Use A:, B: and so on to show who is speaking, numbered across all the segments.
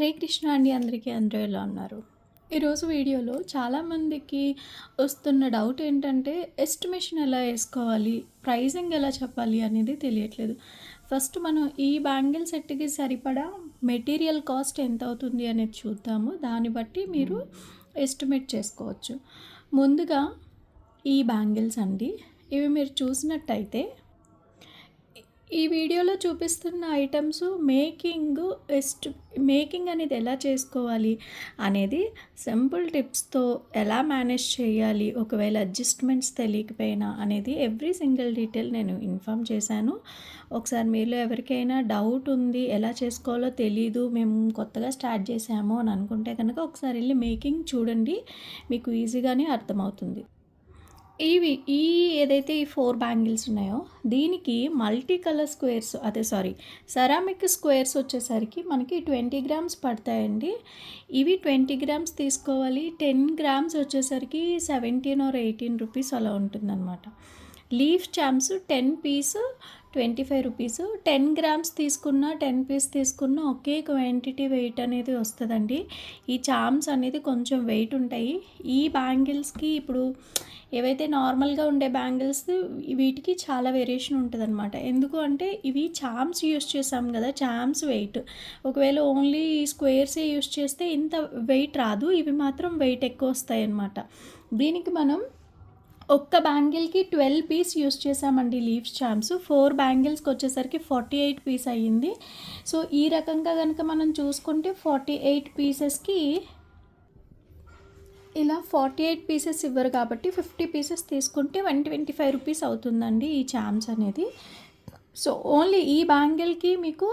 A: హరే కృష్ణ అండి అందరికీ అందరూ ఎలా ఉన్నారు? ఈరోజు వీడియోలో చాలామందికి వస్తున్న డౌట్ ఏంటంటే ఎస్టిమేషన్ ఎలా వేసుకోవాలి? ప్రైజింగ్ ఎలా చెప్పాలి అనేది తెలియట్లేదు. ఫస్ట్ మనం ఈ బ్యాంగిల్ సెట్కి సరిపడా మెటీరియల్ కాస్ట్ ఎంత అవుతుంది అనేది చూద్దాము. దాన్ని బట్టి మీరు ఎస్టిమేట్ చేసుకోవచ్చు. ముందుగా ఈ బ్యాంగిల్స్ అండి ఇవి మీరు చూసినట్టయితే ఈ వీడియోలో చూపిస్తున్న ఐటమ్స్ మేకింగ్ ఎస్ట్ మేకింగ్ అనేది ఎలా చేసుకోవాలి అనేది సింపుల్ టిప్స్తో ఎలా మేనేజ్ చేయాలి ఒకవేళ అడ్జస్ట్మెంట్స్ తెలియకపోయినా అనేది ఎవ్రీ సింగిల్ డీటెయిల్ నేను ఇన్ఫామ్ చేశాను. ఒకసారి మీలో ఎవరికైనా డౌట్ ఉంది ఎలా చేసుకోవాలో తెలీదు మేము కొత్తగా స్టార్ట్ చేసాము అని అనుకుంటే కనుక ఒకసారి వెళ్ళి మేకింగ్ చూడండి మీకు ఈజీగానే అర్థమవుతుంది. ఇవి ఈ ఏదైతే ఈ ఫోర్ బ్యాంగిల్స్ ఉన్నాయో దీనికి మల్టీ కలర్ స్క్వేర్స్ అదే సారీ సెరామిక్ స్క్వేర్స్ వచ్చేసరికి మనకి ట్వంటీ గ్రామ్స్ పడతాయండి. ఇవి ట్వంటీ గ్రామ్స్ తీసుకోవాలి. టెన్ గ్రామ్స్ వచ్చేసరికి సెవెంటీన్ ఆర్ ఎయిటీన్ రూపీస్ అలా ఉంటుందన్నమాట. Leaf charms ten piece twenty five rupees. Ten grams తీసుకున్న టెన్ పీస్ తీసుకున్న ఒకే క్వాంటిటీ వెయిట్ అనేది వస్తుందండి. ఈ చామ్స్ అనేది కొంచెం వెయిట్ ఉంటాయి. ఈ బ్యాంగిల్స్కి ఇప్పుడు ఏవైతే నార్మల్గా ఉండే బ్యాంగిల్స్ వీటికి చాలా వేరియేషన్ ఉంటుంది అనమాట ఎందుకు అంటే ఇవి చామ్స్ యూస్ చేసాం కదా చామ్స్ వెయిట్. ఒకవేళ ఓన్లీ స్క్వేర్సే యూస్ చేస్తే ఇంత వెయిట్ రాదు. ఇవి మాత్రం వెయిట్ ఎక్కువ వస్తాయి అన్నమాట దీనికి మనం ఒక్క బ్యాంగిల్కి ట్వెల్వ్ పీస్ యూస్ చేసామండి లీఫ్ స్టాంప్స్. ఫోర్ బ్యాంగిల్స్కి వచ్చేసరికి ఫార్టీ ఎయిట్ పీస్ అయ్యింది. సో ఈ రకంగా కనుక మనం చూసుకుంటే ఫార్టీ ఎయిట్ పీసెస్కి ఇలా ఫార్టీ ఎయిట్ పీసెస్ ఇవ్వరు కాబట్టి ఫిఫ్టీ పీసెస్ తీసుకుంటే వన్ ట్వంటీ ఫైవ్ రూపీస్ అవుతుందండి ఈ చామ్స్ అనేది. సో ఓన్లీ ఈ బ్యాంగిల్కి మీకు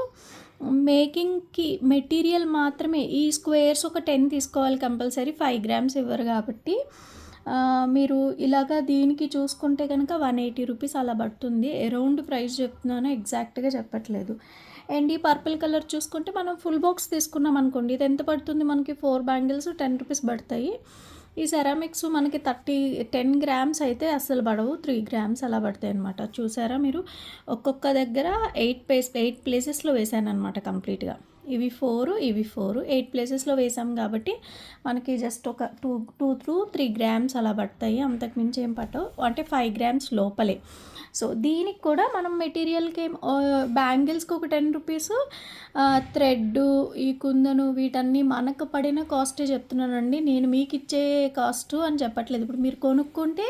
A: మేకింగ్కి మెటీరియల్ మాత్రమే ఈ స్క్వేర్స్ ఒక టెన్ తీసుకోవాలి కంపల్సరీ. ఫైవ్ గ్రామ్స్ ఇవ్వరు కాబట్టి. మీరు ఇలాగా దీనికి చూసుకుంటే కనుక వన్ ఎయిటీ రూపీస్ అలా పడుతుంది. అరౌండ్ ప్రైస్ చెప్తున్నాను ఎగ్జాక్ట్గా చెప్పట్లేదు. అండ్ ఈ పర్పుల్ కలర్ చూసుకుంటే మనం ఫుల్ బాక్స్ తీసుకున్నాం అనుకోండి. ఇది ఎంత పడుతుంది మనకి? ఫోర్ బ్యాంగిల్స్ టెన్ రూపీస్ పడతాయి. ఈ సెరామిక్స్ మనకి థర్టీ టెన్ గ్రామ్స్ అయితే అస్సలు పడవు. త్రీ గ్రామ్స్ అలా పడతాయి అనమాట చూసారా మీరు? ఒక్కొక్క దగ్గర ఎయిట్ ప్లేస్ ఎయిట్ ప్లేసెస్లో వేసాను అనమాట కంప్లీట్గా ఇవి ఫోర్ ఇవి ఫోర్. ఎయిట్ ప్లేసెస్లో వేసాం కాబట్టి మనకి జస్ట్ ఒక two two through three grams అలా పడతాయి. అంతకుమించి ఏం పట్టవు. అంటే ఫైవ్ గ్రామ్స్ లోపలే. సో దీనికి కూడా మనం మెటీరియల్కి బ్యాంగిల్స్కి ఒక టెన్ రూపీస్ థ్రెడ్ ఈ కుందను వీటన్నీ మనకు పడిన కాస్టే చెప్తున్నానండి. నేను మీకు ఇచ్చే కాస్ట్ అని చెప్పట్లేదు. ఇప్పుడు మీరు కొనుక్కుంటే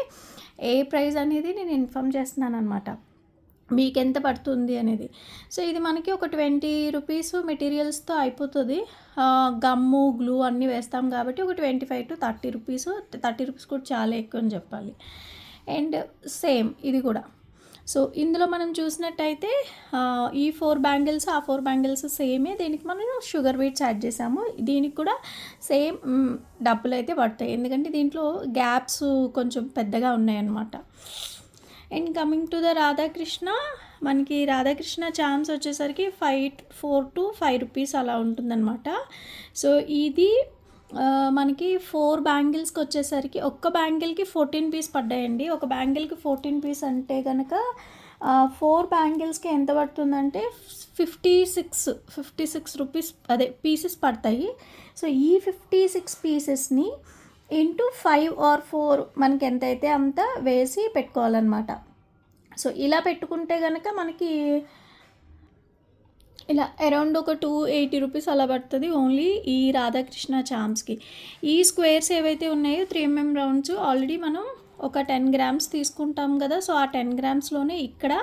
A: ఏ ప్రైస్ అనేది నేను ఇన్ఫామ్ చేస్తున్నాను అనమాట మీకు ఎంత పడుతుంది అనేది. సో ఇది మనకి ఒక ట్వంటీ రూపీస్ మెటీరియల్స్తో అయిపోతుంది. గమ్ము గ్లూ అన్నీ వేస్తాం కాబట్టి ఒక twenty five to thirty rupees thirty rupees కూడా చాలా ఎక్కువ అని చెప్పాలి. అండ్ సేమ్ ఇది కూడా. సో ఇందులో మనం చూసినట్టయితే ఈ ఫోర్ బ్యాంగిల్స్ ఆ ఫోర్ బ్యాంగిల్స్ సేమే. దీనికి మనం షుగర్ బీట్స్ యాడ్ చేసాము. దీనికి కూడా సేమ్ డబ్బులు అయితే పడతాయి. ఎందుకంటే దీంట్లో గ్యాప్స్ కొంచెం పెద్దగా ఉన్నాయన్నమాట. And coming to the Radhakrishna మనకి రాధాకృష్ణ చామ్స్ వచ్చేసరికి five four to five rupees అలా ఉంటుందన్నమాట. సో ఇది మనకి ఫోర్ బ్యాంగిల్స్కి వచ్చేసరికి ఒక్క బ్యాంగిల్కి ఫోర్టీన్ పీస్ పడ్డాయండి. ఒక బ్యాంగిల్కి ఫోర్టీన్ పీస్ అంటే కనుక ఫోర్ బ్యాంగిల్స్కి ఎంత పడుతుందంటే fifty six fifty six rupees అదే పీసెస్ పడతాయి. సో ఈ ఫిఫ్టీ సిక్స్ పీసెస్ని ఇంటూ ఫైవ్ ఆర్ ఫోర్ మనకి ఎంతైతే అంత వేసి పెట్టుకోవాలన్నమాట. సో ఇలా పెట్టుకుంటే కనుక మనకి ఇలా అరౌండ్ ఒక టూ ఎయిటీ రూపీస్ అలా పడుతుంది ఓన్లీ ఈ రాధాకృష్ణ చామ్స్కి. ఈ స్క్వేర్స్ ఏవైతే ఉన్నాయో త్రీ ఎంఎం రౌండ్స్ ఆల్రెడీ మనం ఒక టెన్ గ్రామ్స్ తీసుకుంటాం కదా సో ఆ టెన్ గ్రామ్స్లోనే ఇక్కడ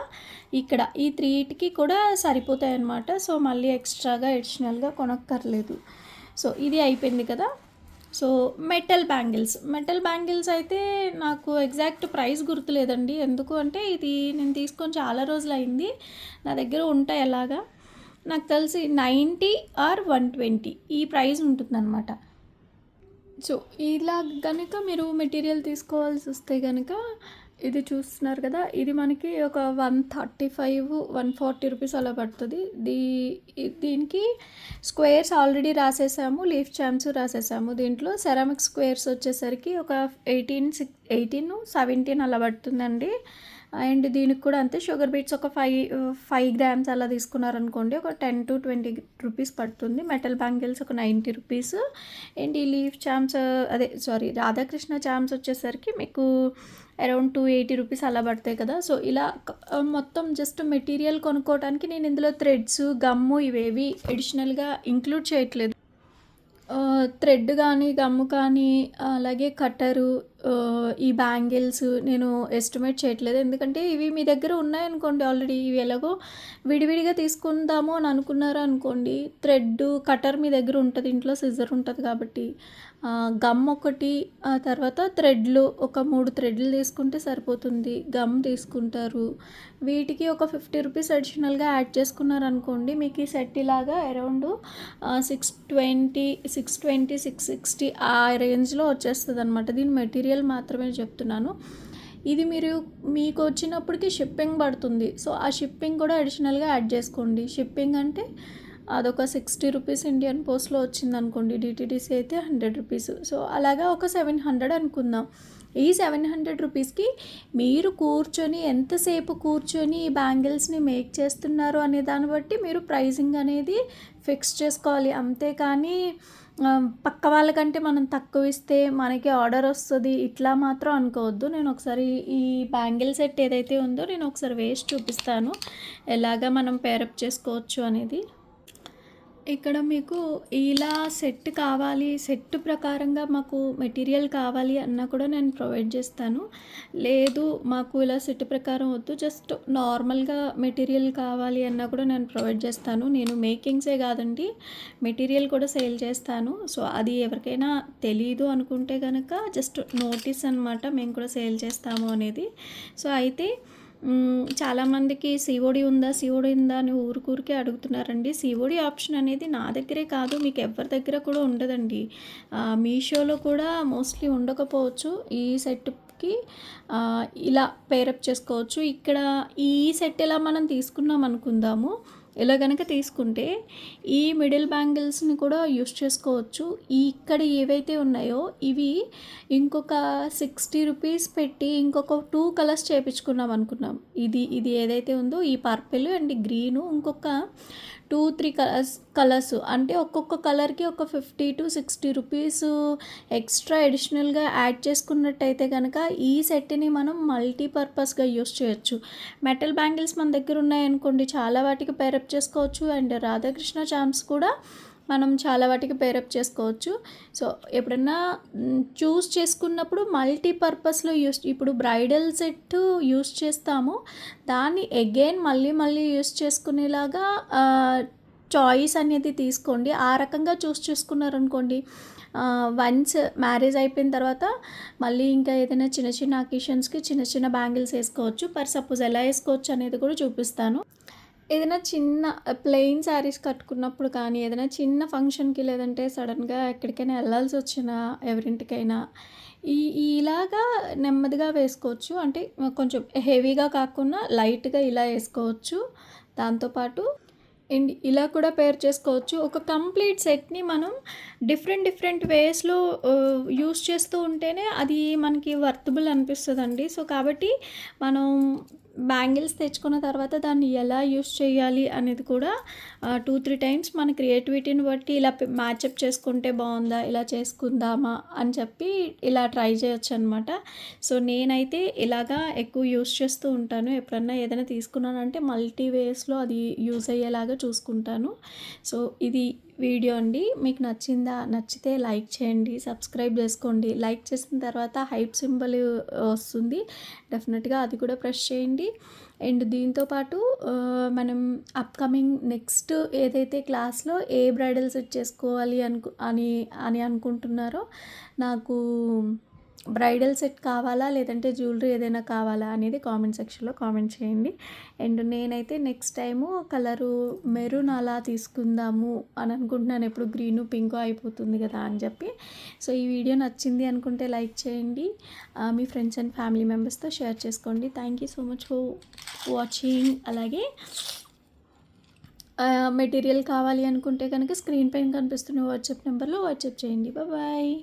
A: ఇక్కడ ఈ త్రీటికి కూడా సరిపోతాయి అన్నమాట సో మళ్ళీ ఎక్స్ట్రాగా అడిషనల్గా కొనక్కర్లేదు. సో ఇది అయిపోయింది కదా. So metal bangles. Metal bangles అయితే నాకు ఎగ్జాక్ట్ ప్రైస్ గుర్తులేదండి. ఎందుకు అంటే ఇది నేను తీసుకొని చాలా రోజులు అయింది నా దగ్గర ఉంటాయి ఎలాగా నాకు తెలిసి నైంటీ ఆర్ వన్ ట్వంటీ ఈ ప్రైస్ ఉంటుందన్నమాట. సో ఇలా కనుక మీరు మెటీరియల్ తీసుకోవాల్సి వస్తే కనుక ఇది చూస్తున్నారు కదా ఇది మనకి ఒక one thirty five one forty rupees అలా పడుతుంది. దీ దీనికి స్క్వేర్స్ ఆల్రెడీ రాసేసాము లీఫ్ చామ్స్ రాసేసాము. దీంట్లో సెరామిక్ స్క్వేర్స్ వచ్చేసరికి ఒక ఎయిటీన్ సిక్స్ ఎయిటీన్ సెవెంటీన్ అలా పడుతుందండి. అండ్ దీనికి కూడా అంతే షుగర్ బీట్స్ ఒక ఫైవ్ ఫైవ్ గ్రామ్స్ అలా తీసుకున్నారనుకోండి ఒక టెన్ టు ట్వంటీ రూపీస్ పడుతుంది. మెటల్ బ్యాంగిల్స్ ఒక నైంటీ రూపీస్. అండ్ ఈ లీఫ్ చామ్స్ అదే సారీ రాధాకృష్ణ చామ్స్ వచ్చేసరికి మీకు అరౌండ్ టూ ఎయిటీ రూపీస్ అలా పడతాయి కదా. సో ఇలా మొత్తం జస్ట్ మెటీరియల్ కొనుక్కోవడానికి నేను ఇందులో థ్రెడ్స్ గమ్ము ఇవేవి అడిషనల్గా ఇంక్లూడ్ చేయట్లేదు. థ్రెడ్ కానీ గమ్ము కానీ అలాగే కట్టరు ఈ బ్యాంగిల్స్ నేను ఎస్టిమేట్ చేయట్లేదు. ఎందుకంటే ఇవి మీ దగ్గర ఉన్నాయనుకోండి ఆల్రెడీ. ఇవి ఎలాగో విడివిడిగా తీసుకుందాము అని అనుకున్నారు అనుకోండి. థ్రెడ్ కటర్ మీ దగ్గర ఉంటుంది. ఇంట్లో సిజర్ ఉంటుంది కాబట్టి గమ్ ఒకటి ఆ తర్వాత థ్రెడ్లు. ఒక మూడు థ్రెడ్లు తీసుకుంటే సరిపోతుంది. గమ్ తీసుకుంటారు. వీటికి ఒక ఫిఫ్టీ రూపీస్ అడిషనల్గా యాడ్ చేసుకున్నారు అనుకోండి. మీకు ఈ సెట్ ఇలాగా around six twenty six twenty six sixty ఆ రేంజ్లో వచ్చేస్తుంది అనమాట దీని మెటీరియల్ మాత్రమే చెప్తున్నాను. ఇది మీరు మీకు వచ్చినప్పటికి షిప్పింగ్ పడుతుంది. సో ఆ షిప్పింగ్ కూడా అడిషనల్గా యాడ్ చేసుకోండి. షిప్పింగ్ అంటే అదొక సిక్స్టీ రూపీస్ ఇండియన్ పోస్ట్లో వచ్చింది అనుకోండి డిటీడీసీ అయితే హండ్రెడ్ రూపీస్. సో అలాగా ఒక సెవెన్ హండ్రెడ్ అనుకుందాం. ఈ సెవెన్ హండ్రెడ్ రూపీస్కి మీరు కూర్చొని ఎంతసేపు కూర్చొని ఈ బ్యాంగిల్స్ని మేక్ చేస్తున్నారు అనే దాన్ని బట్టి మీరు ప్రైజింగ్ అనేది ఫిక్స్ చేసుకోవాలి. అంతేకాని పక్క వాళ్ళకంటే మనం తక్కువ ఇస్తే మనకి ఆర్డర్ వస్తుంది. ఇట్లా మాత్రం అనుకోవద్దు. నేను ఒకసారి ఈ బ్యాంగిల్ సెట్ ఏదైతే ఉందో నేను ఒకసారి వేస్ట్ చూపిస్తాను. ఎలాగా మనం పేరప్ చేసుకోవచ్చు అనేది. ఇక్కడ మీకు ఇలా సెట్ కావాలి సెట్ ప్రకారంగా మాకు మెటీరియల్ కావాలి అన్నా కూడా నేను ప్రొవైడ్ చేస్తాను. లేదు మాకు ఇలా సెట్ ప్రకారం వద్దు జస్ట్ నార్మల్గా మెటీరియల్ కావాలి అన్నా కూడా నేను ప్రొవైడ్ చేస్తాను. నేను మేకింగ్సే కాదండి మెటీరియల్ కూడా సేల్ చేస్తాను. సో అది ఎవరికైనా తెలీదు అనుకుంటే కనుక జస్ట్ నోటీస్ అనమాట మేము కూడా సేల్ చేస్తాము అనేది. సో అయితే చాలామందికి సిఓడి ఉందా సిఓడి ఉందా అని ఊరికూరికే అడుగుతున్నారండి. సిఓడి ఆప్షన్ అనేది నా దగ్గరే కాదు మీకు ఎవరి దగ్గర కూడా ఉండదండి. మీషోలో కూడా మోస్ట్లీ ఉండకపోవచ్చు. ఈ సెట్కి ఇలా పేరప్ చేసుకోవచ్చు. ఇక్కడ ఈ సెట్ ఎలా మనం తీసుకున్నాం అనుకుందాము ఇలా కనుక తీసుకుంటే ఈ మిడిల్ బ్యాంగిల్స్ని కూడా యూస్ చేసుకోవచ్చు. ఈ ఇక్కడ ఏవైతే ఉన్నాయో ఇవి ఇంకొక సిక్స్టీ రూపీస్ పెట్టి ఇంకొక టూ కలర్స్ చేపించుకున్నాం అనుకున్నాం. ఇది ఇది ఏదైతే ఉందో ఈ పర్పుల్ అండ్ గ్రీను ఇంకొక టూ త్రీ కలర్స్ కలర్స్. అంటే ఒక్కొక్క కలర్కి ఒక fifty to sixty rupees extra అడిషనల్గా యాడ్ చేసుకున్నట్టయితే కనుక ఈ సెట్ని మనం మల్టీపర్పస్గా యూస్ చేయొచ్చు. మెటల్ బ్యాంగిల్స్ మన దగ్గర ఉన్నాయనుకోండి చాలా వాటికి పేరప్ చేసుకోవచ్చు. అండ్ రాధాకృష్ణ చామ్స్ కూడా మనం చాలా వాటికి పేరప్ చేసుకోవచ్చు. సో ఎప్పుడన్నా చూస్ చేసుకున్నప్పుడు మల్టీపర్పస్లో యూస్ ఇప్పుడు బ్రైడల్ సెట్ యూస్ చేస్తాము. దాన్ని అగైన్ మళ్ళీ మళ్ళీ యూస్ చేసుకునేలాగా చాయిస్ అనేది తీసుకోండి. ఆ రకంగా చూస్ చేసుకున్నారనుకోండి వన్స్ మ్యారేజ్ అయిపోయిన తర్వాత మళ్ళీ ఇంకా ఏదైనా చిన్న చిన్న అకేషన్స్కి చిన్న చిన్న బ్యాంగిల్స్ వేసుకోవచ్చు. పర్ సపోజ్ ఎలా వేసుకోవచ్చు అనేది కూడా చూపిస్తాను. ఏదైనా చిన్న ప్లెయిన్ శారీస్ కట్టుకున్నప్పుడు కానీ ఏదైనా చిన్న ఫంక్షన్కి లేదంటే సడన్గా ఎక్కడికైనా వెళ్ళాల్సి వచ్చినా ఎవరింటికైనా ఈ ఇలాగా నెమ్మదిగా వేసుకోవచ్చు. అంటే కొంచెం హెవీగా కాకుండా లైట్గా ఇలా వేసుకోవచ్చు. దాంతోపాటు అండ్ ఇలా కూడా పేర్ చేసుకోవచ్చు. ఒక కంప్లీట్ సెట్ని మనం డిఫరెంట్ డిఫరెంట్ వేస్లో యూస్ చేస్తూ ఉంటేనే అది మనకి వర్తబుల్ అనిపిస్తుందండి. సో కాబట్టి మనం బ్యాంగిల్స్ తెచ్చుకున్న తర్వాత దాన్ని ఎలా యూస్ చేయాలి అనేది కూడా టూ త్రీ టైమ్స్ మన క్రియేటివిటీని బట్టి ఇలా మ్యాచప్ చేసుకుంటే బాగుందా ఇలా చేసుకుందామా అని చెప్పి ఇలా ట్రై చేయొచ్చు అనమాట సో నేనైతే ఇలాగా ఎక్కువ యూస్ చేస్తూ ఉంటాను. ఎప్పుడన్నా ఏదైనా తీసుకున్నానంటే మల్టీ వేస్లో అది యూజ్ అయ్యేలాగా చూసుకుంటాను. సో ఇది వీడియో అండి. మీకు నచ్చిందా నచ్చితే లైక్ చేయండి సబ్స్క్రైబ్ చేసుకోండి. లైక్ చేసిన తర్వాత హైప్ సింబల్ వస్తుంది. డెఫినెట్గా అది కూడా ప్రెస్ చేయండి. అండ్ దీంతోపాటు మనం అప్కమింగ్ నెక్స్ట్ ఏదైతే క్లాస్లో ఏ బ్రైడల్ సెట్ చేసుకోవాలి అనుకు అని అని అనుకుంటున్నారో నాకు బ్రైడల్ సెట్ కావాలా లేదంటే జ్యువెలరీ ఏదైనా కావాలా అనేది కామెంట్ సెక్షన్లో కామెంట్ చేయండి. అండ్ నేనైతే నెక్స్ట్ టైము కలరు మెరూన్ అలా తీసుకుందాము అని అనుకుంటున్నాను. ఎప్పుడు గ్రీను పింక్ అయిపోతుంది కదా అని చెప్పి. సో ఈ వీడియో నచ్చింది అనుకుంటే లైక్ చేయండి. మీ ఫ్రెండ్స్ అండ్ ఫ్యామిలీ మెంబర్స్తో షేర్ చేసుకోండి. Thank you so much for watching. అలాగే మెటీరియల్ కావాలి అనుకుంటే కనుక స్క్రీన్ పైన కనిపిస్తున్న వాట్సాప్ నెంబర్లో వాట్సాప్ చేయండి. బాయ్.